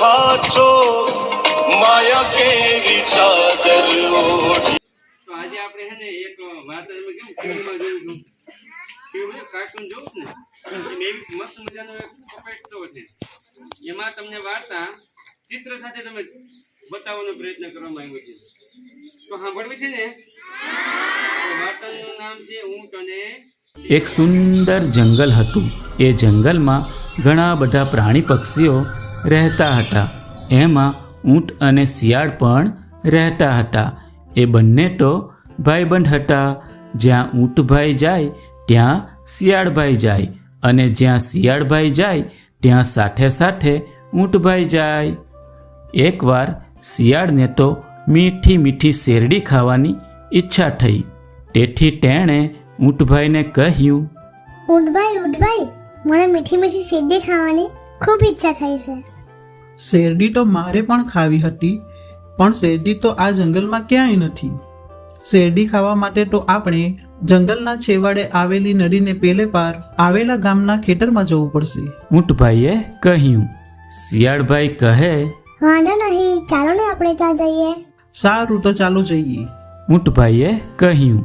હાચો માયા કેરી ચાદર ઓઢી. તો આજે આપણે છે ને એક વાત તમે કેમ ફિલ્મમાં જોયું છું ટીવીમાં કાર્ટૂન જોઉં છું ને એમાં એવી મસ્ત મજાનો એક puppet શો છે. એમાં તમને વાર્તા ચિત્ર સાથે તમે બતાવવાનો પ્રયત્ન કરવામાં આવ્યો છે. તો સાંભળવી છે ને? વાર્તાનું નામ છે હું તને એક સુંદર જંગલ હતું. એ જંગલમાં ઘણા બધા પ્રાણી પક્ષીઓ રહેતા હતા. એમાં ઊંટ અને શિયાળ પણ રહેતા હતા. એ બંને તો ભાઈબંધ હતા. જ્યાં ઊંટભાઈ જાય, ત્યાં શિયાળભાઈ જાય. અને જ્યાં શિયાળભાઈ જાય, ત્યાં સાથે સાથે ઊંટભાઈ જાય. એકવાર શિયાળને તો મીઠી મીઠી શેરડી ખાવાની ઈચ્છા થઈ. તેથી તેણે ઊંટભાઈને કહ્યું ઊંટભાઈ ઊંટભાઈ મને મીઠી મીઠી શેરડી ખાવાની ખૂબ ઈચ્છા થઈ છે. શેરડી તો મારે પણ ખાવી હતી પણ શેરડી તો આ જંગલમાં ક્યાંય નથી. શેરડી ખાવા માટે તો આપણે જંગલના છેવાડે આવેલી નદીને પેલે પાર આવેલા ગામના ખેતરમાં જવું પડશે. ઊંટભાઈએ કહ્યું શિયાળભાઈ કહે વાંધો નહીં ચાલો ને આપણે ત્યાં જઈએ. સારું તો ચાલો જઈએ. ઊંટભાઈએ કહ્યું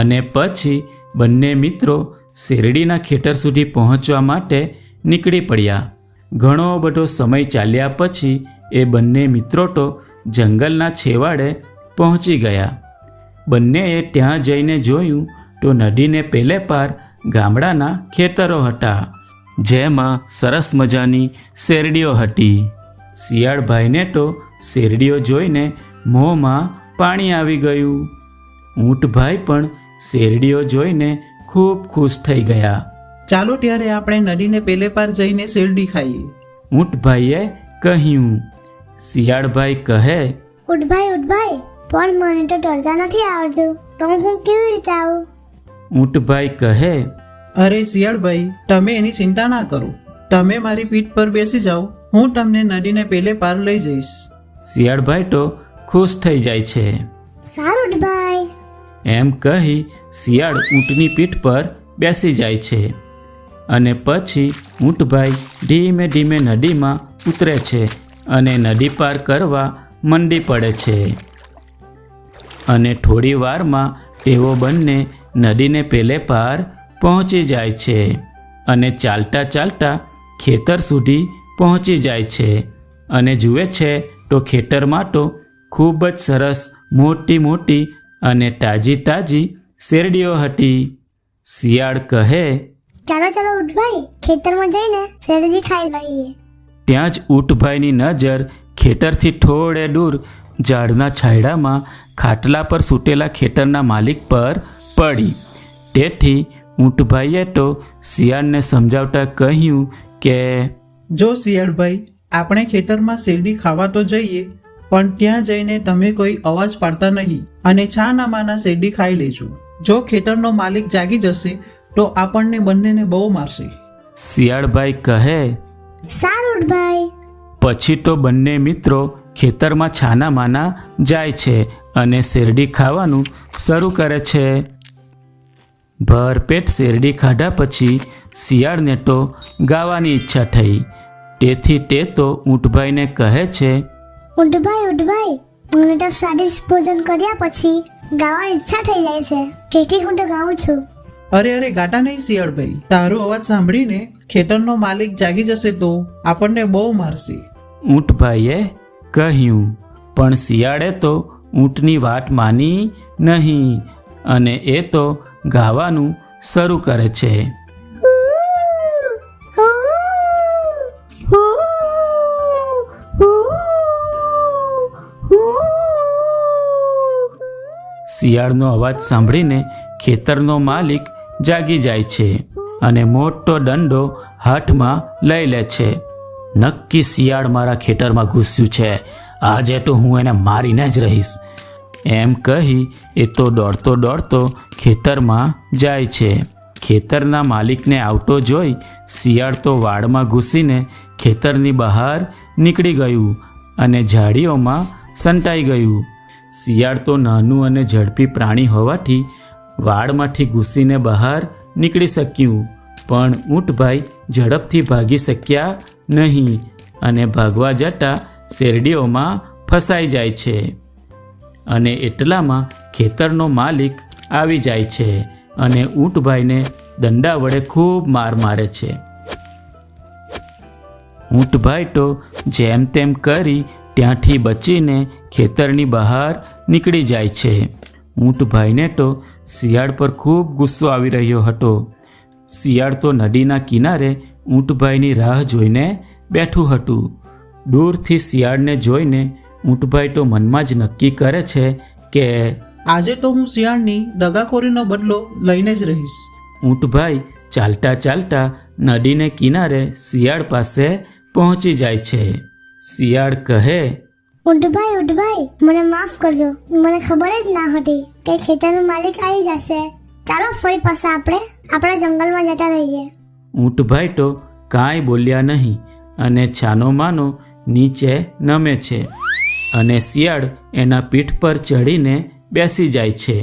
અને પછી બંને મિત્રો શેરડીના ખેતર સુધી પહોંચવા માટે નીકળી પડ્યા. ઘણો બધો સમય ચાલ્યા પછી એ બંને મિત્રો તો જંગલના છેવાડે પહોંચી ગયા. બંનેએ ત્યાં જઈને જોયું તો નદીને પેલે પાર ગામડાના ખેતરો હતા, જેમાં સરસ મજાની શેરડીઓ હતી. શિયાળભાઈને તો શેરડીઓ જોઈને મોંમાં પાણી આવી ગયું. ઊંટભાઈ પણ શેરડીઓ જોઈને ખૂબ ખુશ થઈ ગયા. ચાલો ત્યારે આપણે નદીને પેલે પાર જઈને શેરડી ખાઈએ. ઊંટભાઈએ કહ્યું. શિયાળભાઈ કહે ઊંટભાઈ ઊંટભાઈ પણ મને તો તરતા નથી આવડતું. તો હું કેવી રીતે આવું? ઊંટભાઈ કહે અરે શિયાળભાઈ તમે એની ચિંતા ના કરો. તમે મારી પીઠ પર બેસી જાઓ. હું તમને નદીને પેલે પાર લઈ જઈશ. શિયાળભાઈ તો ખુશ થઈ જાય છે. સારું ઊંટભાઈ એમ કહી શિયાળ ઊંટની પીઠ પર બેસી જાય છે. અને પછી ઊંટભાઈ ધીમે ધીમે નદીમાં ઉતરે છે અને નદી પાર કરવા મંડી પડે છે. અને થોડી વારમાં તેઓ બંને નદીને પેલે પાર પહોંચી જાય છે અને ચાલતા ચાલતા ખેતર સુધી પહોંચી જાય છે અને જુએ છે તો ખેતરમાં તો ખૂબ જ સરસ, મોટી મોટી અને તાજી તાજી શેરડીઓ હતી. શિયાળ કહે ચાલો ચાલો ઉઠભાઈ. ખેતરમાં જઈને શેરડી ખાઈ લઈએ. ત્યાં જ ઊંટભાઈની નજર ખેતરથી થોડે દૂર ઝાડના છાંયડામાં ખાટલા પર સૂટેલા ખેતરના માલિક પર પડી. તેથી ઊંટભાઈએ તો શિયાળને સમજાવતા કહ્યું કે જો શિયાળભાઈ આપણે ખેતરમાં શેરડી ખાવા તો જઈએ પણ ત્યાં જઈને તમે કોઈ અવાજ પાડતા નહીં અને છાનામાના શેરડી ખાઈ લેજો. જો ખેતરનો માલિક જાગી જશે તો આપણને બંનેને બહુ મારશે. શિયાળભાઈ કહે સારું ભાઈ. પછી તો બંને મિત્રો ખેતરમાં છાના માના જાય છે અને શેરડી ખાવાનું શરૂ કરે છે. ભરપેટ શેરડી ખાધા પછી શિયાળને તો ગાવાની ઈચ્છા થઈ. તેથી તે તો ઊંટભાઈને કહે છે ઊંટભાઈ ઊંટભાઈ મને તો સ્વાદિષ્ટ ભોજન કર્યા પછી ગાવાની ઈચ્છા થઈ જાય છે. તેથી હું તો ગાઉં છું. અરે અરે, ગાટા નહીં, શિયાળભાઈ. તારો અવાજ સાંભળીને ખેતરનો માલિક જાગી જશે તો આપણને બહુ મારશે. ઊંટભાઈએ કહ્યું, પણ શિયાળે તો ઊંટની વાત માની નહીં અને એ તો ગાવાનું શરૂ કરે છે. શિયાળનો અવાજ સાંભળીને ખેતરનો માલિક જાગી જાય છે અને મોટો દંડો હાથમાં લઈ લે છે. નક્કી શિયાળ મારા ખેતરમાં ઘૂસ્યું છે. આજે તો હું એને મારીને જ રહીશ. એમ કહી એ તો દોડતો દોડતો ખેતરમાં જાય છે. ખેતરના માલિકને આવતો જોઈ શિયાળ તો વાડમાં ઘૂસીને ખેતરની બહાર નીકળી ગયું અને ઝાડીઓમાં સંતાઈ ગયું. શિયાળ તો નાનું અને ઝડપી પ્રાણી હોવાથી વાડમાંથી ઘૂસીને બહાર નીકળી શક્યું. પણ ઊંટભાઈ ઝડપથી ભાગી શક્યા નહીં અને ભાગવા જતા શેરડીઓમાં ફસાઈ જાય છે અને એટલામાં ખેતરનો માલિક આવી જાય છે અને ઊંટભાઈને દંડા વડે ખૂબ માર મારે છે. ઊંટભાઈ તો જેમ તેમ કરી ત્યાંથી બચીને ખેતરની બહાર નીકળી જાય છે. ઊંટભાઈને તો શિયાળ પર ખૂબ ગુસ્સો આવી રહ્યો હતો. શિયાળ તો નદીના કિનારે ઊંટભાઈની રાહ જોઈને બેઠું હતું. દૂરથી શિયાળને જોઈને ઊંટભાઈ તો મનમાં જ નક્કી કરે છે કે આજે તો હું શિયાળની દગાખોરીનો બદલો લઈને જ રહીશ. ઊંટભાઈ ચાલતા ચાલતા નદીને કિનારે શિયાળ પાસે પહોંચી જાય છે. શિયાળ કહે ઉઠભાઈ ઉઠભાઈ, મને માફ કરજો. મને ખબર જ ના હતી કે ખેતરનો માલિક આવી જશે. ચાલો ફરી પાછા આપણે, આપણા જંગલમાં જતા રહીએ. ઊંટભાઈ તો કાંઈ બોલ્યા નહીં અને છાનો માનો નીચે નમે છે અને શિયાળ એના પીઠ પર ચડીને બેસી જાય છે.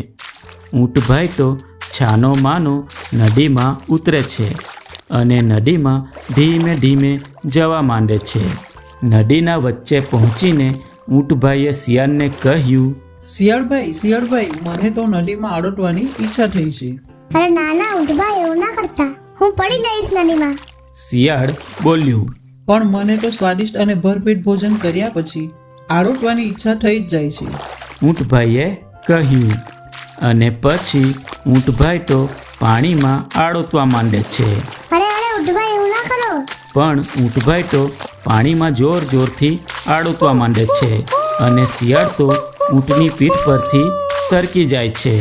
ઊંટભાઈ તો છાનો માનો નદીમાં ઉતરે છે અને નદીમાં ધીમે ધીમે જવા માંડે છે. નદીના વચ્ચે પહોંચીને ઊંટભાઈએ શિયાળને કહ્યું શિયાળભાઈ શિયાળભાઈ મને તો નદીમાં આડોટવાની ઈચ્છા થઈ છે. અરે ના ના ઉઠભાઈ એવું ના કરતા. હું પડી જઈશ નદીમાં. શિયાળ બોલ્યું પણ મને તો સ્વાદિષ્ટ અને ભરપેટ ભોજન કર્યા પછી આડોટવાની ઈચ્છા થઈ જ જાય છે. ઊંટભાઈએ કહ્યું અને પછી ઊંટભાઈ તો પાણીમાં આડોતવા માંડે છે. પણ ઊંટભાઈ તો પાણીમાં જોર જોરથી આડોતવા માંડે છે અને શિયાળ તો ઊંટની પીઠ પરથી સરકી જાય છે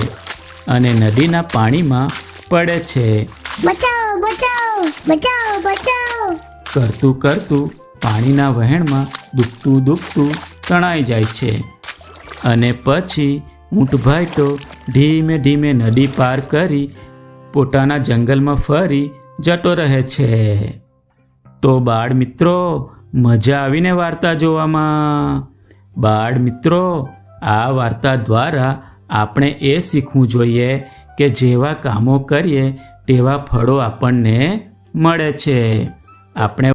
અને નદીના પાણીમાં પડે છે. બચાવ બચાવ બચાવ બચાવ. કરતું કરતું પાણીના વહેણમાં દુખતું દુખતું તણાઈ જાય છે અને પછી ઊંટભાઈ તો ધીમે ધીમે નદી પાર કરી પોતાના જંગલમાં ફરી જતો રહે છે. તો બાળ મિત્રો, મજા આવીને વાર્તા જોવામાં. બાળ મિત્રો, આ વાર્તા દ્વારા આપણે એ શીખવું જોઈએ કે જેવા કામો કરીએ, તેવા ફળો આપણને મળે છે. આપણે